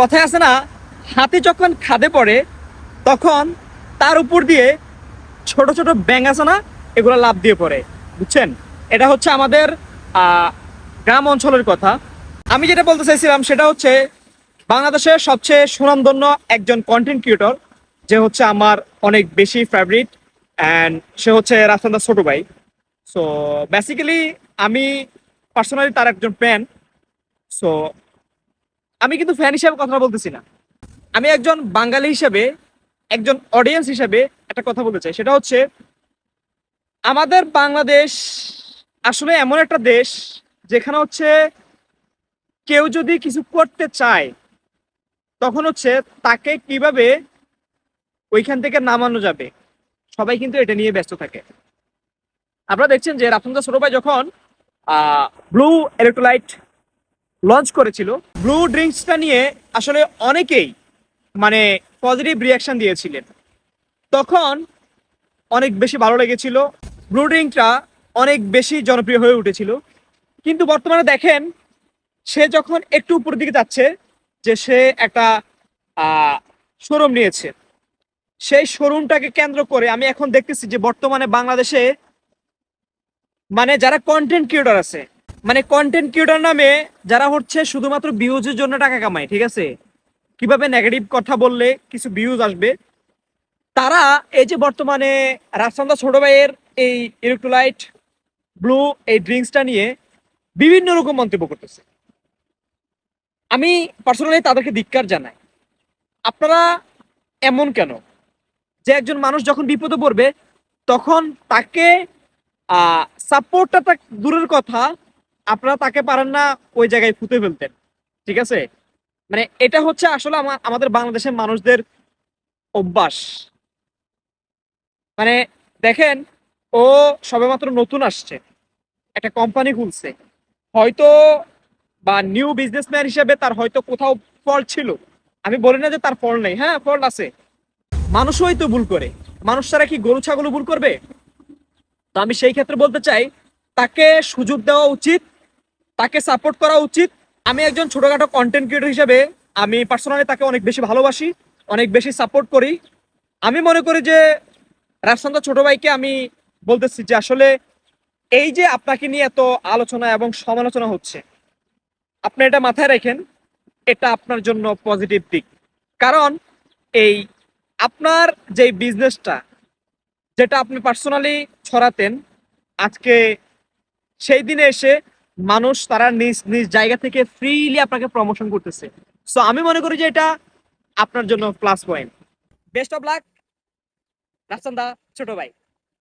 কথায় আছে না, হাতি যখন খাদে পড়ে, তখন তার উপর দিয়ে ছোট ছোট ব্যাঙ আছে না, এগুলো লাভ দিয়ে পড়ে। বুঝছেন? এটা হচ্ছে আমাদের গ্রাম অঞ্চলের কথা। আমি যেটা বলতে চাইছিলাম সেটা হচ্ছে, বাংলাদেশের সবচেয়ে সুনামধন্য একজন কন্টেন্ট ক্রিয়েটর যে হচ্ছে আমার অনেক বেশি ফেভারিট অ্যান্ড সে হচ্ছে রাফসান্দা ছোট ভাই। সো বেসিক্যালি আমি পার্সোনালি তার একজন ফ্যান সো আমি কিন্তু ফ্যান হিসাবে কথা বলতেছি না। আমি একজন বাঙালি হিসাবে, একজন অডিয়েন্স হিসাবে একটা কথা বলতে চাই। সেটা হচ্ছে, আমাদের বাংলাদেশ আসলে এমন একটা দেশ যেখানে হচ্ছে কেউ যদি কিছু করতে চায়, তখন হচ্ছে তাকে কীভাবে ওইখান থেকে নামানো যাবে? সবাই কিন্তু এটা নিয়ে ব্যস্ত থাকে। আপনারা দেখছেন যে রাফসান্দা ছোট ভাই যখন ব্লু ইলেকট্রোলাইট লঞ্চ করেছিল। ব্লু ড্রিঙ্কসটা নিয়ে আসলে অনেকেই মানে পজিটিভ রিয়াকশন দিয়েছিলেন। তখন অনেক বেশি ভালো লেগেছিল। ব্লু ড্রিঙ্কটা অনেক বেশি জনপ্রিয় হয়ে উঠেছিল। কিন্তু বর্তমানে দেখেন, সে যখন একটু উপরের দিকে যাচ্ছে, যে সে একটা শোরুম নিয়েছে। সেই শোরুমটাকে কেন্দ্র করে আমি এখন দেখতেছি যে বর্তমানে বাংলাদেশে মানে যারা কন্টেন্ট ক্রিয়েটর আছে মানে কন্টেন্ট ক্রিয়েটর নামে যারা হচ্ছে শুধুমাত্র ভিউজের জন্য টাকা কামায়, ঠিক আছে? কীভাবে নেগেটিভ কথা বললে কিছু ভিউজ আসবে? তারা এই যে বর্তমানে রাফসান্দা ছোট ভাইয়ের এই ইলেকট্রোলাইট ব্লু এই ড্রিঙ্কসটা নিয়ে বিভিন্ন রকম মন্তব্য করতেছে। আমি পার্সোনালি তাদেরকে ধিক্কার জানাই। আপনারা এমন কেন? যে একজন মানুষ যখন বিপদে পড়বে, তখন তাকে সাপোর্টটা দূরের কথা আপনারা তাকে পারেন না, ওই জায়গায় ফুটে ফেলতেন। ঠিক আছে? মানে এটা হচ্ছে আসলে আমাদের বাংলাদেশের মানুষদের অভ্যাস। মানে দেখেন, ও সবেমাত্র নতুন আসছে। একটা কোম্পানি খুলছে। হয়তো বা নিউ বিজনেসম্যান হিসেবে তার হয়তো কোথাও ফল ছিল। আমি বলি না যে তার ফল নেই। হ্যাঁ ফল আছে। মানুষই তো ভুল করে। মানুষ ছাড়া কি গরু, ছাগল ভুল করবে? তো আমি সেই ক্ষেত্রে বলতে চাই, তাকে সুযোগ দেওয়া উচিত তাকে সাপোর্ট করা উচিত। আমি একজন ছোটখাটো কন্টেন্ট ক্রিয়েটর হিসেবে আমি পার্সোনালি তাকে অনেক বেশি ভালোবাসি, অনেক বেশি সাপোর্ট করি। আমি মনে করি যে রাফসান্দা ছোট ভাইকে আমি বলতেছি যে আসলে এই যে আপনাকে নিয়ে এত আলোচনা এবং সমালোচনা হচ্ছে, আপনি এটা মাথায় রাখেন, এটা আপনার জন্য পজিটিভ দিক। কারণ এই আপনার যে বিজনেসটা যেটা আপনি পার্সোনালি ছড়াতেন, আজকে সেই দিনে এসে মানুষ তারা নিজ নিজ জায়গা থেকে ফ্রিলি আপনাকে প্রমোশন করতেছে। সো আমি মনে করি যে এটা আপনার জন্য plus point best of luck রাসন্দা ছোট ভাই।